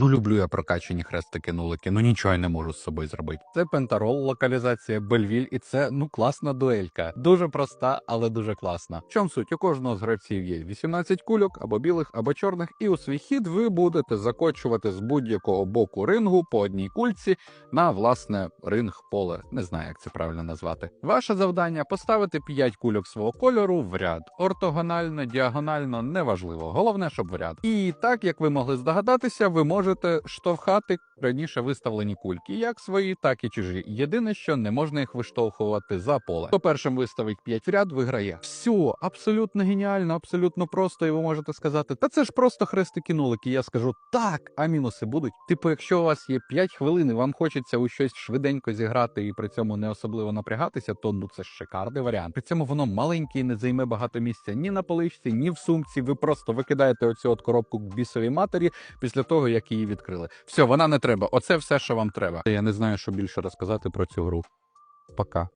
Ну люблю я прокачані хрестики нулики, ну нічого я не можу з собою зробити. Це пентарол, локалізація, бельвіль, і це ну класна дуелька. Дуже проста, але дуже класна. В чому суть? У кожного з гравців є 18 кульок або білих, або чорних, і у свій хід ви будете закочувати з будь-якого боку рингу по одній кульці на власне ринг поле. Не знаю, як це правильно назвати. Ваше завдання поставити 5 кульок свого кольору в ряд. Ортогонально, діагонально, неважливо. Головне, щоб в ряд. І так як ви могли здогадатися, ви можете штовхати раніше виставлені кульки, як свої, так і чужі. Єдине, що не можна їх виштовхувати за поле. Хто першим виставить 5 в ряд, виграє. Все, абсолютно геніально, абсолютно просто. І ви можете сказати, та це ж просто хрестики нулики. Я скажу так, а мінуси будуть. Типу, якщо у вас є 5 хвилин і вам хочеться у щось швиденько зіграти і при цьому не особливо напрягатися, то ну це шикарний варіант. При цьому воно маленьке і не займе багато місця ні на поличці, ні в сумці. Ви просто викидаєте оцю от коробку к бісовій матері після того, як її відкрили. Все, вона не треба. Оце все, що вам треба. Я не знаю, що більше розказати про цю гру. Пока.